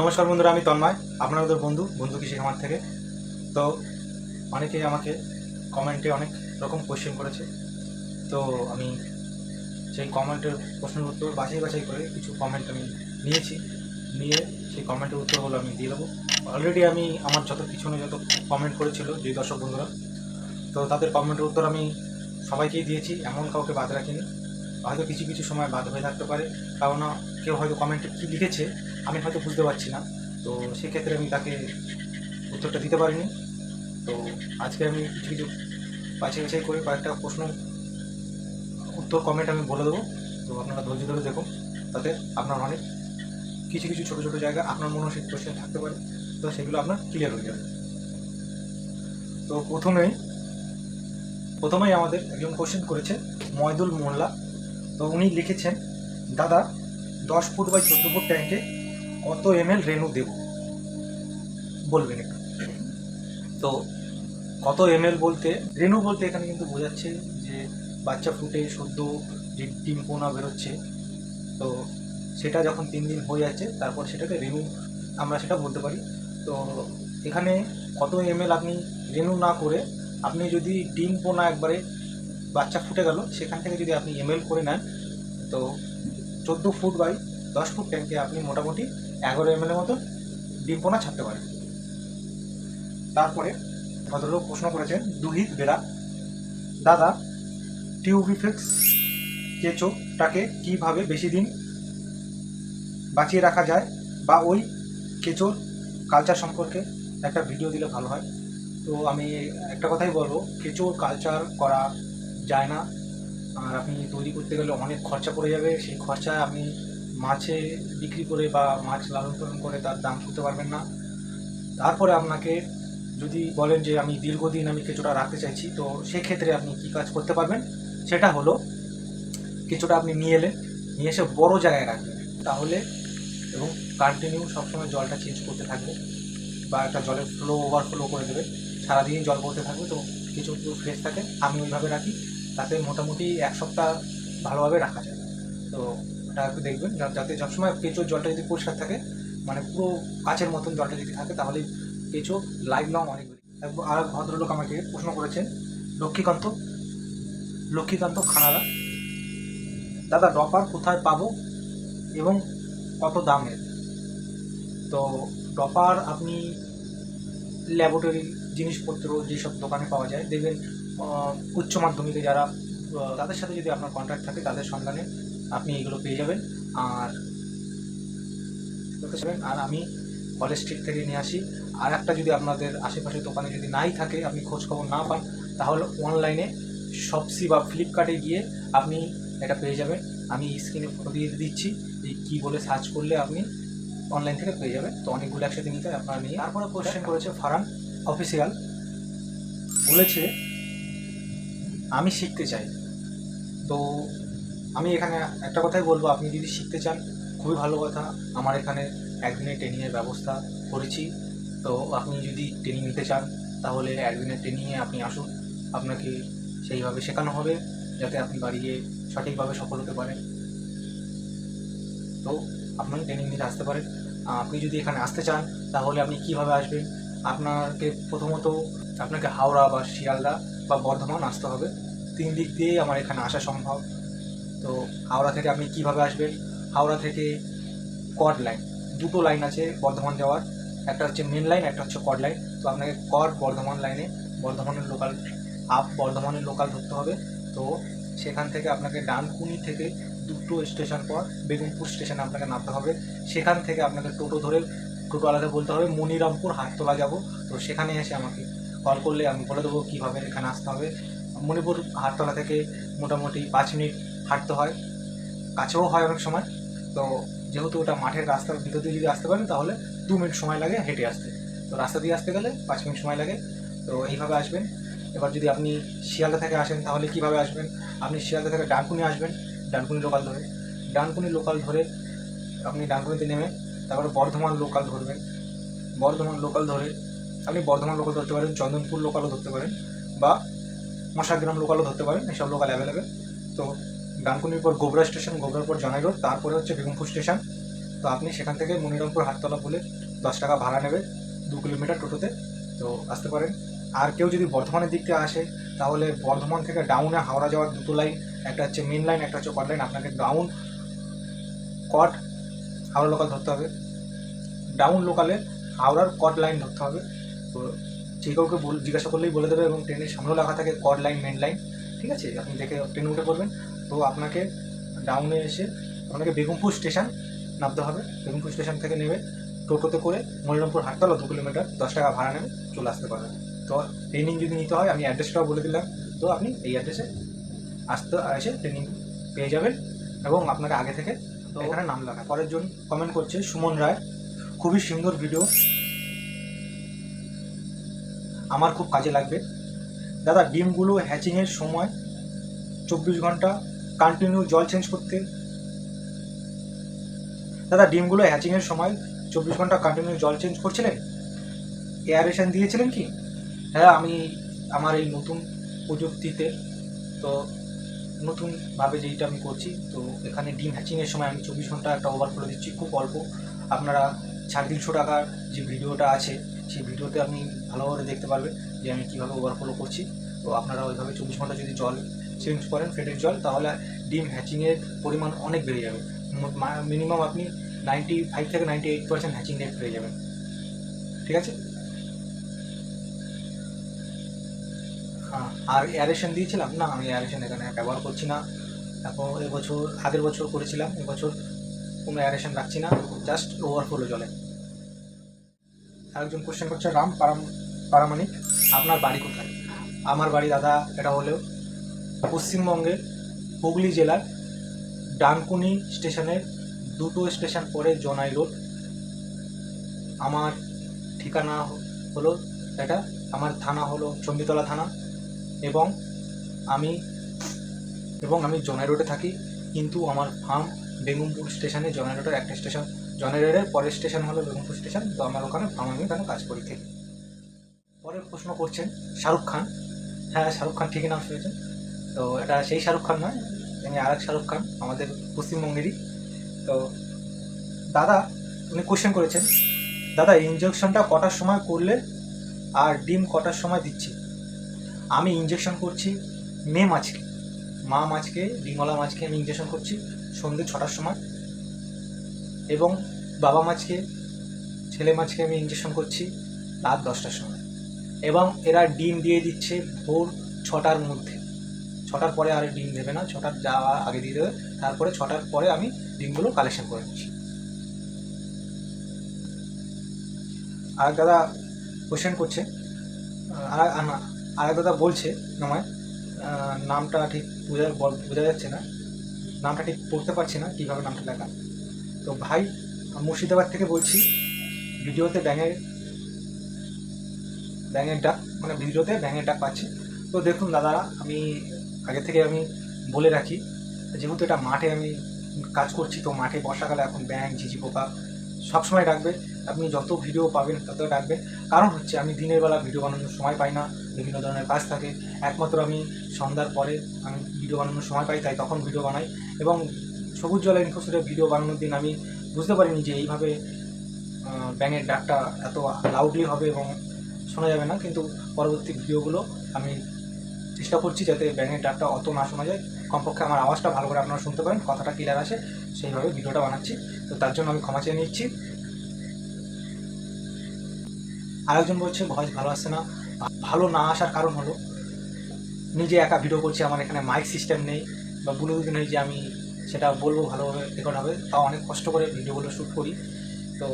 নমস্কার বন্ধুরা, আমি তন্ময়, আপনাদের বন্ধু বন্ধু কৃষি খামার থেকে। তো অনেকেই আমাকে কমেন্টে অনেক রকম কোয়েশ্চেন করেছে। তো আমি সেই কমেন্টের প্রশ্নের উত্তর বাছাই বাছাই করে কিছু কমেন্ট আমি নিয়েছি। নিয়ে সেই কমেন্টের উত্তরগুলো আমি দিয়ে দেবো। অলরেডি আমি আমার যত পিছনে যত কমেন্ট করেছিল, যে দর্শক বন্ধুরা, তো তাদের কমেন্টের উত্তর আমি সবাইকেই দিয়েছি। এমন কাউকে বাদ রাখিনি। হয়তো কিছু কিছু সময় বাদ হয়ে থাকতে পারে। কারণ কেউ হয়তো কমেন্টে কী লিখেছে আমি হয়তো বুঝতে পারছি না। তো সেক্ষেত্রে আমি তাকে উত্তরটা দিতে পারিনি। তো আজকে আমি কিছু কিছু বাছাই বাছাই করে কয়েকটা প্রশ্ন উত্তর কমেন্ট আমি বলে দেবো। তো আপনারা ধৈর্য ধরে দেখুন। তাতে আপনার অনেক কিছু কিছু ছোটো ছোটো জায়গা আপনার মনে সেই কোশ্চেন থাকতে পারে। তো সেগুলো আপনার ক্লিয়ার হয়ে যাবে। তো প্রথমেই প্রথমেই আমাদের একজন কোশ্চেন করেছে ময়দুল মোল্লা। তো উনি লিখেছেন, দাদা, দশ ফুট বাই চোদ্দ ফুট ট্যাঙ্কে কত এম এল রেনু দেব। বলবেন একটু। তো কত এম এল বলতে রেনু বলতে এখানে কিন্তু বোঝাচ্ছে যে বাচ্চা ফুটে সদ্য যে ডিম পোনা বেরোচ্ছে, তো সেটা যখন তিন দিন হয়ে যাচ্ছে তারপর সেটাকে রেনু আমরা সেটা বলতে পারি। তো এখানে কত এম এল আপনি রেনু না করে আপনি যদি ডিম পোনা একবারে বাচ্চা ফুটে গেল, সেখান থেকে যদি আপনি এমএল করে নেন, তো চোদ্দ ফুট বাই দশ ফুট ট্যাঙ্কে আপনি মোটামুটি এগারো এমএলের মতো ডিম পোনা ছাড়তে পারে। তারপরে ভদ্রলোক প্রশ্ন করেছেন, দুহিত বেড়া, দাদা, টিউবিফেক্স কেঁচোটাকে কীভাবে বেশি দিন বাঁচিয়ে রাখা যায় বা ওই কেঁচোর কালচার সম্পর্কে একটা ভিডিও দিলে ভালো হয়। তো আমি একটা কথাই বলব, কেঁচোর কালচার করা যায় না। আর আপনি তৈরি করতে গেলে অনেক খরচা পড়ে যাবে। সেই খরচা আপনি মাছে বিক্রি করে বা মাছ লালন পালন করে তার দাম করতে পারবেন না। তারপরে আপনাকে যদি বলেন যে আমি দীর্ঘদিন আমি কেঁচোটা রাখতে চাইছি, তো সেক্ষেত্রে আপনি কী কাজ করতে পারবেন? সেটা হলো কেঁচোটা আপনি নিয়ে এলেন, নিয়ে এসে বড় জায়গায় রাখবেন তাহলে এবং কন্টিনিউ সবসময় জলটা চেঞ্জ করতে থাকবে বা একটা জলের ফ্লো ওভারফ্লো করে দেবে সারাদিন জল পড়তে থাকবে, তো কিছু একটু ফ্রেশ থাকে, আমি ওইভাবে রাখি। তাতে মোটামুটি এক সপ্তাহ ভালোভাবে রাখা যায়। তো একটু দেখবেন। যাতে সবসময় কেঁচোর জলটা যদি পরিষ্কার থাকে মানে পুরো কাচের মতন জলটা যদি থাকে তাহলে কেঁচো লাইফ লং অনেক আর ভদ্রলোক আমাকে প্রশ্ন করেছেন, লক্ষ্মীকান্ত? লক্ষ্মীকান্ত খানারা। দাদা, ডপার কোথায় পাবো এবং কত দামের? তো ডপার, আপনি ল্যাবরেটরি জিনিসপত্র যেসব দোকানে পাওয়া যায়, দেখবেন উচ্চ মাধ্যমিকে যারা তাদের সাথে যদি আপনার কন্ট্যাক্ট থাকে, তাদের সন্ধানে আপনি এগুলো পেয়ে যাবেন। আর আর আমি কলেজ স্ট্রিট থেকে নিয়ে আসি। আর একটা যদি আপনাদের আশেপাশে দোকানে যদি নাই থাকে, আপনি খোঁজ খবর না পান, তাহলে অনলাইনে শপসি বা ফ্লিপকার্টে গিয়ে আপনি এটা পেয়ে যাবেন। আমি স্ক্রিনে ফটো দিয়ে দিচ্ছি যে কী বলে সার্চ করলে আপনি অনলাইন থেকে পেয়ে যাবেন। তো অনেকগুলো একসাথে নিতে আপনারা নিয়ে। তারপরে কোশ্চেন করেছে ফারান অফিসিয়াল বলেছে, আমি শিখতে চাই। তো আমি এখানে একটা কথাই বলব, আপনি যদি শিখতে চান, খুবই ভালো কথা। আমার এখানে একদিনের ট্রেনিংয়ের ব্যবস্থা করেছি। তো আপনি যদি ট্রেনিং নিতে চান, তাহলে একদিনের ট্রেনিংয়ে আপনি আসুন। আপনাকে সেইভাবে শেখানো হবে, যাতে আপনি বাড়িয়ে সঠিকভাবে সফল হতে পারেন। তো আপনি ট্রেনিং নিতে আসতে পারেন। আপনি যদি এখানে আসতে চান, তাহলে আপনি কীভাবে আসবেন? আপনাকে প্রথমত আপনাকে হাওড়া বা শিয়ালদা বা বর্ধমান আসতে হবে। তিন দিক দিয়েই আমার এখানে আসা সম্ভব। তো হাওড়া থেকে আপনি কীভাবে আসবেন? হাওড়া থেকে কড লাইন দুটো লাইন আছে বর্ধমান যাওয়ার। একটা হচ্ছে মেন লাইন একটা হচ্ছে কড লাইন তো আপনাকে কড বর্ধমান লাইনে বর্ধমানের লোকাল আপ বর্ধমানের লোকাল ধরতে হবে। তো সেখান থেকে আপনাকে ডানকুনি থেকে দুটো স্টেশন পর বেগুনপুর স্টেশনে আপনাকে নামতে হবে। সেখান থেকে আপনাকে টোটো ধরে টোটো আলাদা বলতে হবে, মনিরামপুর হাটতলা যাব। তো সেখানে এসে আমাকে কল করলে আমি বলে দেবো কীভাবে এখানে আসতে হবে। মণিপুর হাটতলা থেকে মোটামুটি পাঁচ মিনিট হাঁটতে হয়, কাছেও হয় অনেক সময়। তো যেহেতু ওটা মাঠের রাস্তার ভিতর দিয়ে যদি আসতে পারেন, তাহলে দু মিনিট সময় লাগে হেঁটে আসতে। তো রাস্তা দিয়ে আসতে গেলে পাঁচ মিনিট সময় লাগে। তো এইভাবে আসবেন। এবার যদি আপনি শিয়ালদা থেকে আসেন, তাহলে কীভাবে আসবেন? আপনি শিয়ালদা থেকে ডানকুনি আসবেন, ডানকুনি লোকাল ধরে। ডানকুনি লোকাল ধরে আপনি ডানকুনিতে নেমে তারপরে বর্ধমান লোকাল ধরবেন। বর্ধমান লোকাল ধরে আপনি বর্ধমান লোকাল ধরতে পারেন, চন্দনপুর লোকালও ধরতে পারেন বা মশাগ্রাম লোকালও ধরতে পারেন, এসব লোকাল অ্যাভেলেবেল তো ডানকুনির পর গোবরা স্টেশন, গোবরার পর জানাই রোড, তারপরে হচ্ছে বেগমপুর স্টেশন। তো আপনি সেখান থেকে মনিরামপুর হাটতলা বলে দশ টাকা ভাড়া নেবে দু কিলোমিটার টোটোতে। তো আসতে পারেন। আর কেউ যদি বর্ধমানের দিক থেকে আসে, তাহলে বর্ধমান থেকে ডাউনে হাওড়া যাওয়ার দুটো লাইন একটা হচ্ছে মেন লাইন একটা হচ্ছে কট লাইন আপনাকে ডাউন কট হাওড়া লোকাল ধরতে হবে। ডাউন লোকালে হাওড়ার কট লাইন ধরতে হবে। তো যে কাউকে জিজ্ঞাসা করলেই বলে দেবে এবং ট্রেনের সামনেও লেখা থাকে কট লাইন মেন লাইন ঠিক আছে? আপনি দেখে ট্রেনে উঠে পড়বেন তো আপনাকে ডাউনে এসে আপনাকে বেগমপুর স্টেশন নামতে হবে। বেগমপুর স্টেশন থেকে নেবে। টোটোতে করে মনিরামপুর হাটতলা দু কিলোমিটার দশ টাকা ভাড়া নেবে চলে আসতে পারবেন। তো ট্রেনিং যদি নিতে হয় আমি অ্যাড্রেসটাও বলে দিলাম। তো আপনি এই অ্যাড্রেসে আসতে এসে ট্রেনিং পেয়ে যাবেন এবং আপনাকে আগে থেকে তো এখানে নাম লেখা। পরের জন কমেন্ট করছে সুমন রায়। খুবই সুন্দর ভিডিও আমার খুব কাজে লাগবে। দাদা ডিমগুলো হ্যাচিংয়ের সময় চব্বিশ ঘণ্টা কন্টিনিউ জল চেঞ্জ করতে। দাদা, ডিমগুলো হ্যাচিংয়ের সময় চব্বিশ ঘণ্টা কন্টিনিউ জল চেঞ্জ করছিলেন? এয়ারেশন দিয়েছিলেন কি? হ্যাঁ আমি আমার এই নতুন প্রযুক্তিতে, তো নতুনভাবে যেটা আমি করছি, তো এখানে ডিম হ্যাচিংয়ের সময় আমি চব্বিশ ঘণ্টা একটা ওভারফ্লো দিচ্ছি, খুব অল্প। আপনারা সাড়ে তিনশো টাকার যে ভিডিওটা আছে, সেই ভিডিওতে আপনি ভালোভাবে দেখতে পারবেন যে আমি কীভাবে ওভারফ্লো করছি। তো আপনারা ওইভাবে চব্বিশ ঘণ্টা যদি জল চেঞ্জ করেন ফেটের জল, তাহলে ডিম হ্যাচিংয়ের পরিমাণ অনেক বেড়ে যাবে। মিনিমাম আপনি নাইনটি ফাইভ থেকে ninety eight percent hatching rate পেয়ে যাবেন। ঠিক আছে? হ্যাঁ আর অ্যারেশন দিয়েছিলাম? না, আমি অ্যারেশন এখানে ব্যবহার করছি না। এখন এবছর, আগের বছর করেছিলাম, এবছর কোনো অ্যারেশন রাখছি না জাস্ট ওভারফ্লো জলে। আরেকজন কোশ্চেন করছে, রাম পারাম পারামানিক আপনার বাড়ি কোথায়? আমার বাড়ি দাদা, এটা হলো পশ্চিমবঙ্গের হুগলি জেলার ডানকুনি স্টেশনের দুটো স্টেশন পরে জনাই রোড। আমার ঠিকানা হলো এটা, আমার থানা হলো চণ্ডীতলা থানা এবং আমি এবং আমি জনাই রোডে থাকি। কিন্তু আমার ফার্ম বেগমপুর স্টেশনে জনাই রোডের একটা স্টেশন, জনাই রোডের পরের স্টেশন হলো বেগমপুর স্টেশন। তো আমার ওখানে ফার্ম আমি ওখানে কাজ করি। থেকে পরের প্রশ্ন করছেন শাহরুখ খান। হ্যাঁ শাহরুখ খান ঠিকই নাম শুনেছেন। তো এটা সেই শাহরুখ খান নয়, তিনি আর এক শাহরুখ খান, আমাদের পশ্চিমবঙ্গেরই। তো দাদা, উনি কোশ্চেন করেছেন, দাদা ইঞ্জেকশনটা কটার সময় করলে আর ডিম কটার সময় দিচ্ছি? আমি ইঞ্জেকশন করছি মেয়ে মাছকে মা মাছকে ডিমওয়ালা মাছকে আমি ইঞ্জেকশন করছি সন্ধ্যে ছটার সময়। এবং বাবা মাছকে ছেলে মাছকে আমি ইঞ্জেকশন করছি রাত দশটার সময়। এবং এরা ডিম দিয়ে দিচ্ছে ভোর ছটার মধ্যে। ছটার পরে আর ডিম দেবে না, ছটার যাওয়া আগে দিয়ে দেবে, তারপরে ছটার পরে আমি ডিমগুলো কালেকশন করে নিচ্ছি। আর দাদা কোশ্চেন করছে আর আরেক দাদা বলছে আমায় নামটা ঠিক বোঝা বোঝা যাচ্ছে না, নামটা ঠিক পড়তে পারছি না কীভাবে নামটা লেখা। তো ভাই মুর্শিদাবাদ থেকে বলছি, ভিডিওতে ব্যাঙের ব্যাঙের ডাক মানে ভিডিওতে ব্যাঙের ডাক পাচ্ছি। তো দেখুন দাদারা, আমি আগে থেকে আমি বলে রাখি, যেহেতু এটা মাঠে আমি কাজ করছি, তো মাঠে বর্ষাকালে এখন ব্যাঙ, ঝিঝি পোকা সবসময় ডাকবে। আপনি যত ভিডিও পাবেন তত ডাকবে। কারণ হচ্ছে আমি দিনের বেলা ভিডিও বানানোর সময় পাই না, বিভিন্ন ধরনের কাজ থাকে। একমাত্র আমি সন্ধ্যার পরে আমি ভিডিও বানানোর সময় পাই, তাই তখন ভিডিও বানাই। এবং সবুজ জলের ইনফোসিডে ভিডিও বানানোর দিন আমি বুঝতে পারিনি যে এইভাবে ব্যাঙের ডাকটা এত লাউডলি হবে এবং শোনা যাবে না। কিন্তু পরবর্তী ভিডিওগুলো আমি চেষ্টা করছি যাতে ব্যাঙের ডাকটা অত না শোনা যায়। কমপক্ষে আমার আওয়াজটা ভালো করে আপনারা শুনতে পারেন, কথাটা ক্লিয়ার আসে সেইভাবে ভিডিওটা বানাচ্ছি। তো তার জন্য আমি ক্ষমা চেয়ে নিচ্ছি। আরেকজন বলছে, ভয়েস ভালো আসছে না। ভালো না আসার কারণ হলো, নিজে একা ভিডিও করছি, আমার এখানে মাইক সিস্টেম নেই বা ব্লুটুথ নেই যে আমি সেটা বলব ভালোভাবে রেকর্ড হবে। তাও অনেক কষ্ট করে ভিডিওগুলো শ্যুট করি। তো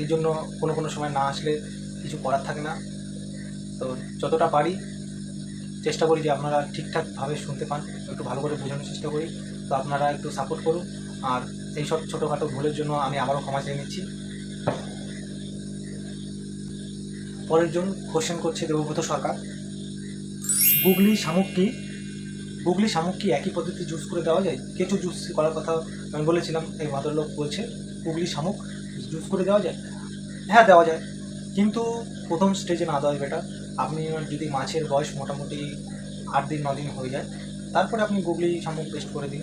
এই জন্য কোনো কোনো সময় না আসলে কিছু করার থাকে না। তো যতটা পারি চেষ্টা করি যে আপনারা ঠিকঠাকভাবে শুনতে পান, একটু ভালো করে বোঝানোর চেষ্টা করি। তো আপনারা একটু সাপোর্ট করুন। আর এই সব ছোটোখাটো ভুলের জন্য আমি আবারও ক্ষমা চেয়ে নিচ্ছি। পরের জন কোশ্চেন করছে দেবব্রত সরকার। গুগলি শামুক কি গুগলি শামুক কি একই পদ্ধতি জুস করে দেওয়া যায়? কেঁচো জুস করার কথা আমি বলেছিলাম, এই ভদ্রলোক বলছে গুগলি শামুক জুস করে দেওয়া যায়? হ্যাঁ দেওয়া যায়। কিন্তু প্রথম স্টেজে না দেওয়াই বেটার আপনি যদি মাছের বয়স মোটামুটি আট দিন, ন দিন হয়ে যায়, তারপরে আপনি গুগলি শামুক পেস্ট করে দিন,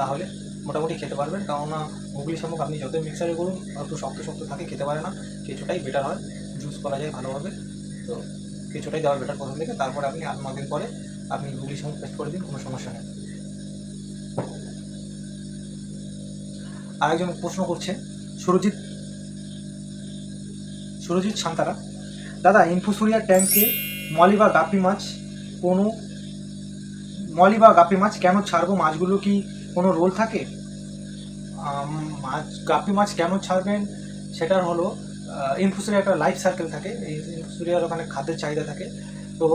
তাহলে মোটামুটি খেতে পারবেন। কেননা গুগলি শামুক আপনি যতই মিক্সারে করুন একটু শক্ত শক্ত থাকে, খেতে পারে না, কিছুটাই বেটার হয় জুস করা যায় ভালোভাবে। তো কিছুটাই দেওয়া বেটার প্রথম থেকে, তারপরে আপনি আট, ন দিন পরে আপনি গুগলি শামুক পেস্ট করে দিন, কোনো সমস্যা নেই। আরেকজন প্রশ্ন করছে, সুরজিৎ সুরজিৎ সান্তারা দাদা ইনফুসুরিয়ার ট্যাঙ্কে মলি বা গাপ্পি মাছ, কোনো মলি বা গাপ্পি মাছ কেন ছাড়বো? মাছগুলো কি কোনো রোল থাকে? মাছ গাপ্পি মাছ কেন ছাড়বেন? সেটার হলো ইনফুসুরিয়া একটা লাইফ সার্কেল থাকে। এই ইনফুসুরিয়ার ওখানে খাদ্যের চাহিদা থাকে। তো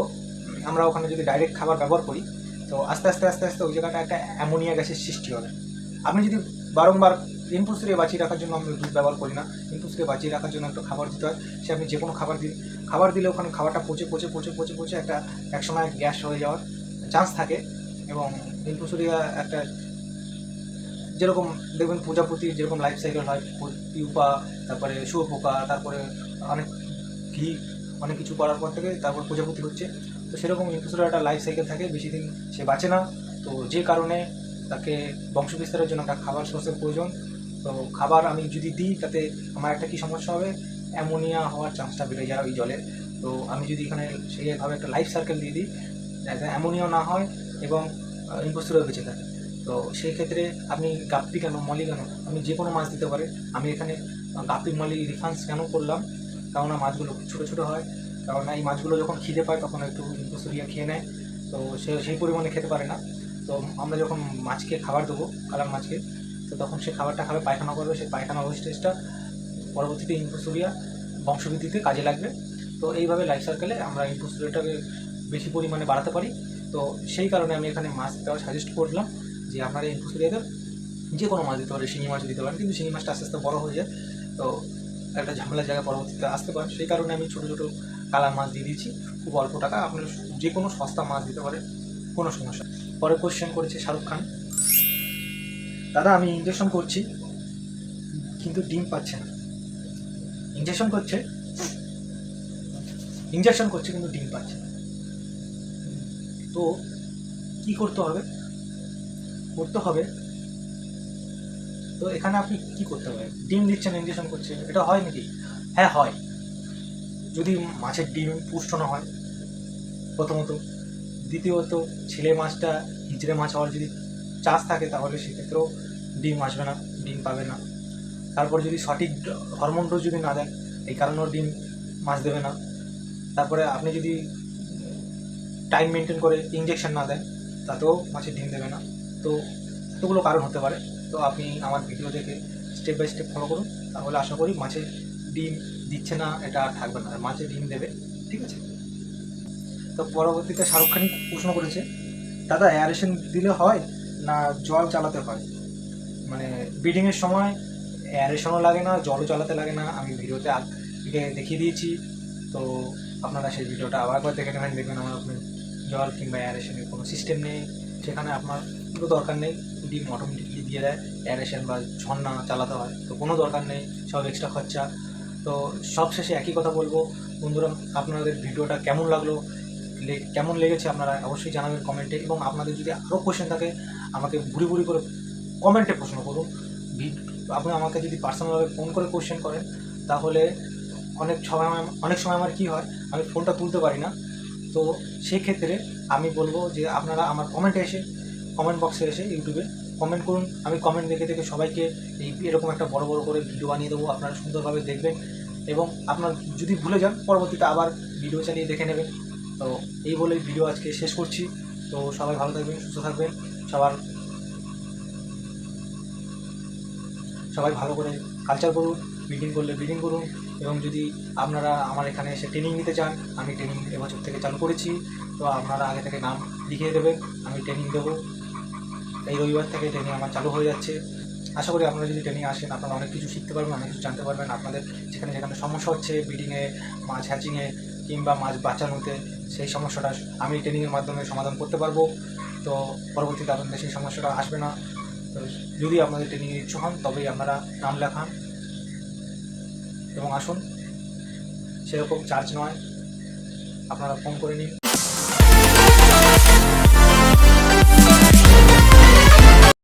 আমরা ওখানে যদি ডাইরেক্ট খাবার ব্যবহার করি, তো আস্তে আস্তে আস্তে আস্তে ওই জায়গাটা একটা অ্যামোনিয়া গ্যাসের সৃষ্টি হবে। আপনি যদি বারংবার ইনফুসুরিয়া বাঁচিয়ে রাখার জন্য আমরা দুধ ব্যবহার করি না। ইনফুসুরিয়া বাঁচিয়ে রাখার জন্য একটা খাবার দিতে হয়। সে আপনি যে কোনো খাবার দিন, খাবার দিলে ওখানে খাবারটা পচে পচে পচে পচে পচে একটা একসময় গ্যাস হয়ে যাওয়ার চান্স থাকে এবং ইনফুসুরিয়া একটা যেরকম দেখবেন প্রজাপতির যেরকম লাইফ সাইকেল হয় পিউপা তারপরে শুয়োপোকা, তারপরে অনেক ঘি, অনেক কিছু করার পর থেকে তারপর প্রজাপতি হচ্ছে। তো সেরকম ইনফুসুরিয়ার একটা লাইফ সাইকেল থাকে, বেশি দিন সে বাঁচে না। তো যে কারণে তাকে বংশ বিস্তারের জন্য একটা খাবার সোর্সের প্রয়োজন। তো খাবার আমি যদি দিই, তাতে আমার একটা কী সমস্যা হবে? অ্যামোনিয়া হওয়ার চান্সটা বেড়ে যায় ওই জলে তো আমি যদি এখানে সেইভাবে একটা লাইফ সার্কেল দিয়ে দিই, যাতে অ্যামোনিয়া না হয় এবং ইম্পোস্টরও বেঁচে থাকে। তো সেই ক্ষেত্রে আপনি গাপ্পি কেন, মলি কেন আমি যে কোনো মাছ দিতে পারে। আমি এখানে গাপ্পি, মলি রিফান্স কেন করলাম? কেননা মাছগুলো ছোটো ছোটো হয়। কারণ এই মাছগুলো যখন খিদে পায়, তখন একটু ইম্পোস্টরিয়া খেয়ে নেয়। তো সে, সেই পরিমাণে খেতে পারে না। তো আমরা যখন মাছকে খাবার দেবো, কালার মাছকে তো তখন সে খাবারটা খাবে, পায়খানা করবে সেই পায়খানা ওয়েস্টেজটা পরবর্তীতে ইনফোসুরিয়া বংশবৃদ্ধিতে কাজে লাগবে। তো এইভাবে লাইফ সার্কেলে আমরা ইনফোসুরিয়াটাকে বেশি পরিমাণে বাড়াতে পারি। তো সেই কারণে আমি এখানে মাছ দেওয়া সাজেস্ট করলাম যে আপনারা ইনফোসুরিয়াতে যে কোনো মাছ দিতে পারে শিঙি মাছ দিতে পারেন, কিন্তু শিঙি মাছটা আস্তে আস্তে বড় হয়ে যায়। তো একটা ঝামেলার জায়গায় পরবর্তীতে আসতে পারে সেই কারণে আমি ছোটো ছোটো কালার মাছ দিয়ে দিয়েছি। খুব অল্প টাকা। আপনারা যে কোনো সস্তা মাছ দিতে পারে কোনো সমস্যা পরে কোশ্চেন করেছে শাহরুখ খান। দাদা, আমি ইঞ্জেকশন করছি, কিন্তু ডিম পাচ্ছে না। ইঞ্জেকশন করছে ইঞ্জেকশন করছে, কিন্তু ডিম পাচ্ছে না। তো কি করতে হবে? করতে হবে, তো এখানে আপনি কি করতে হবে? ডিম দিচ্ছেন ইঞ্জেকশন করছে, এটা হয় নাকি? হ্যাঁ হয়। যদি মাছের ডিম পুষ্ট না হয়, প্রথমত। দ্বিতীয়ত, ছেলে মাছটা হিজড়ে মাছ হওয়ার যদি চাষ থাকে, তাহলে সেক্ষেত্রেও ডিম আসবে না, ডিম পাবে না। তারপর যদি সঠিক হরমোন ডোজ যদি না দেন, এই কারণেও ডিম মাছ দেবে না। তারপরে আপনি যদি টাইম মেনটেন করে ইঞ্জেকশন না দেন, তাতেও মাছের ডিম দেবে না। তো এতগুলো কারণ হতে পারে। তো আপনি আমার ভিডিও দেখে স্টেপ বাই স্টেপ ফলো করুন। তাহলে আশা করি মাছের ডিম দিচ্ছে না, এটা আর থাকবে না। মাছের ডিম দেবে, ঠিক আছে? তো পরবর্তীতে শাহরুখ খানই প্রশ্ন করেছে, দাদা অ্যারেশন দিলে হয়? না জল চালাতে হয়। মানে ব্রিডিংয়ের সময় অ্যারেশনও লাগে না, জলও চালাতে লাগে না। আমি ভিডিওতে আগে দেখিয়ে দিয়েছি। তো আপনারা সেই ভিডিওটা আবার একবার দেখে নেবেন। দেখবেন আমার আপনার জল কিংবা অ্যারেশনের কোনো সিস্টেম নেই। সেখানে আপনার কোনো দরকার নেই। ডিম অটোমেটিকলি দিয়ে দেয়। অ্যারেশন বা ঝর্ণা চালাতে হয়। তো কোনো দরকার নেই। সব এক্সট্রা খরচা। তো সব শেষে একই কথা বলব। বন্ধুরা, আপনাদের ভিডিওটা কেমন লাগল? কেমন লেগেছে আপনারা অবশ্যই জানাবেন কমেন্টে। এবং আপনাদের যদি আরও কোশ্চেন থাকে আমাকে বুড়ি বুড়ি করে কমেন্টে প্রশ্ন করুন। আপনি আমাকে যদি পার্সোনালভাবে ফোন করে কোশ্চেন করেন, তাহলে অনেক সময় অনেক সময় আমার কী হয়, আমি ফোনটা তুলতে পারি না। তো সেক্ষেত্রে আমি বলব যে আপনারা আমার কমেন্টে এসে কমেন্ট বক্সে এসে ইউটিউবে কমেন্ট করুন। আমি কমেন্ট দেখে দেখে সবাইকে এই, এরকম একটা বড় বড় করে ভিডিও বানিয়ে দেবো, আপনারা সুন্দরভাবে দেখবেন। এবং আপনার যদি ভুলে যান, পরবর্তীতে আবার ভিডিও চালিয়ে দেখে নেবেন। তো এই বলে ভিডিও আজকে শেষ করছি। তো সবাই ভালো থাকবেন, সুস্থ থাকবেন। সবার সবাই ভালো করে কালচার করুন ব্রিডিং করলে ব্রিডিং করুন এবং যদি আপনারা আমার এখানে এসে ট্রেনিং নিতে চান, আমি ট্রেনিং এবছর থেকে চালু করেছি। তো আপনারা আগে থেকে নাম লিখিয়ে দেবেন, আমি ট্রেনিং দেবো। এই রবিবার থেকে ট্রেনিং আমার চালু হয়ে যাচ্ছে। আশা করি আপনারা যদি ট্রেনিং আসেন, আপনারা অনেক কিছু শিখতে পারবেন, অনেক কিছু জানতে পারবেন। আপনাদের যেখানে যেখানে সমস্যা হচ্ছে ব্রিডিংয়ে মাছ হ্যাচিংয়ে কিংবা মাছ বাঁচানোতে, সেই সমস্যাটা আমি ট্রেনিংয়ের মাধ্যমে সমাধান করতে পারব। তো পরবর্তীতে আপনাদের সেই সমস্যাটা আসবে না। তো যদি আপনাদের ট্রেনিংয়ে ইচ্ছুক হন, তবেই আপনারা নাম লেখান এবং আসুন। সেরকম চার্জ নয়। আপনারা ফোন করে নিন।